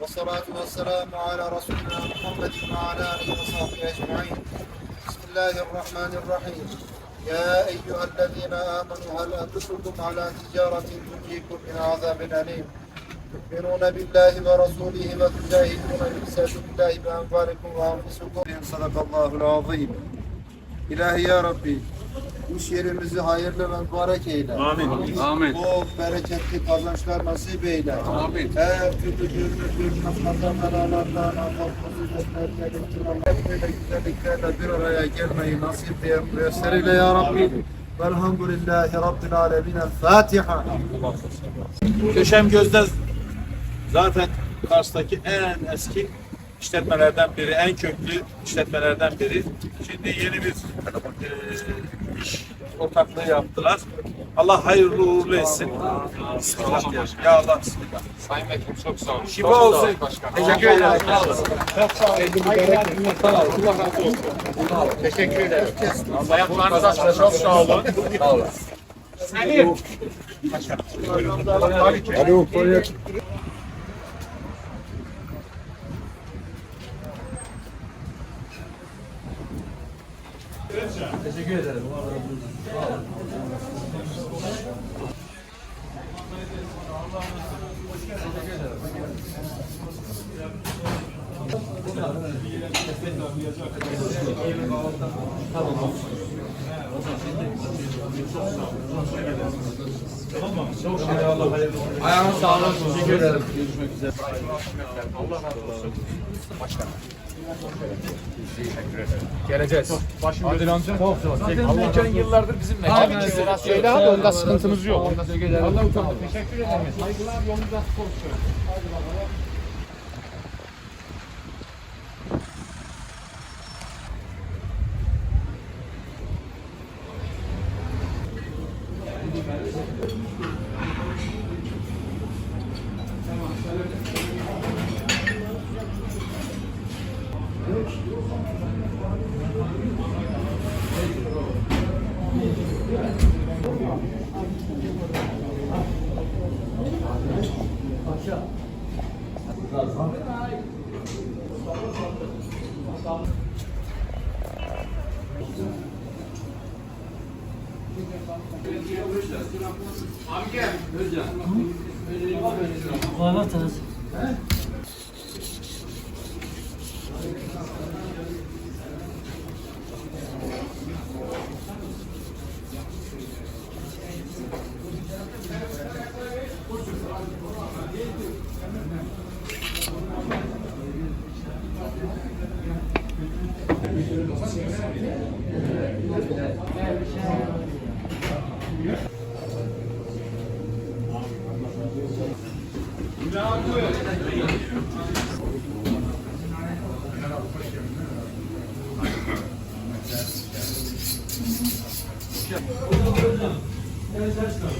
والصلاة والسلام على رسولنا محمد وعلى آله وصحبه أجمعين. بسم الله الرحمن الرحيم. يا أيها الذين آمنوا هل أدلكم على تجارة تنجيكم من عذاب أليم؟ تؤمنون بالله ورسوله وتجاهدون في سبيل الله بأنفسكم وأنفسكم. صدق الله العظيم. İlahi ya Rabbi iş yerimizi hayırlı ve mübarek eyle. Amin. Amin. Bol bereketli kazançlar nasip eyle. Amin. Her türlü görünür afat, musibetlerden, ihtimallerden, böyle güzelliklerle bir araya gelmeyi nasip ve müyesser eyle ya Rabbi. Velhamdülillahi Rabbil alemin. Fatiha. Köşem Gözde zaten Kars'taki en eski işletmelerden biri, en köklü işletmelerden biri. Şimdi yeni bir e, ortaklığı yaptılar. Allah hayırlı uğurlu etsin. Bismillah diyelim. Ya Allah bismillah. Sayın Vekilim çok sağ olun. Şifa olsun. Teşekkür ederim. Teşekkür ederim. Ayaklarınız açın. Çok sağ olun. Sağ olun. Selim. Teşekkür ederim. Tamam. Ayağınız sağ olun. Teşekkür ederim. Görüşmek üzere. Geleceğiz. Adil amca. Zaten yıllardır bizim mekanımız. Söyle abi onda sıkıntımız yok. Allah utanma. Teşekkür ederim. Saygılar Amca, Özcan. Hı? Bana tanısın. He? Yolunuz açık olsun.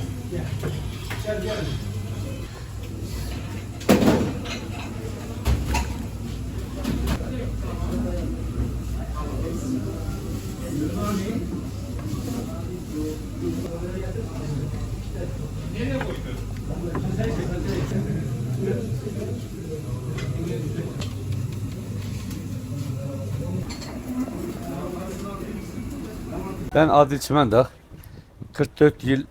Ben Adil Çimendağ. 44 yıl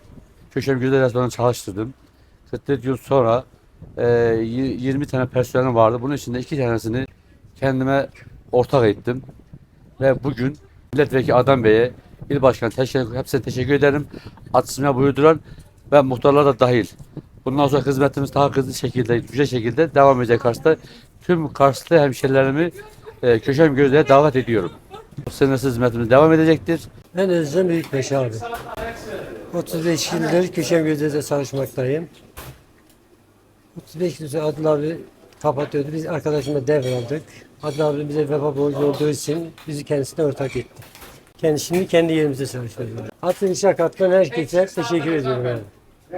Köşem Güzel Restoranı çalıştırdım. 44 yıl sonra e, y- 20 tane personelim vardı. Bunun içinde iki tanesini kendime ortak ettim. Ve bugün Milletvekili Adam Bey'e, İl Başkanı teşekkür, hepsine teşekkür ederim. Atısına buyurduran ve muhtarlar da dahil. Bundan sonra hizmetimiz daha hızlı şekilde, güzel şekilde devam edecek Kars'ta. Tüm Karslı hemşerilerimi e, Köşem Gözler'e davet ediyorum. Sınırsız hizmetimiz devam edecektir. Ben Özlem Büyükbaş abi. 35 yıldır Köşem Gözde'de çalışmaktayım. 35 yıl sonra Adil abi kapatıyordu. Biz arkadaşımla devraldık. Adil abi bize vefa borcu olduğu için bizi kendisine ortak etti. Kendi, şimdi kendi yerimizde çalışıyoruz. Atın işe katılan herkese teşekkür ediyorum. Yani.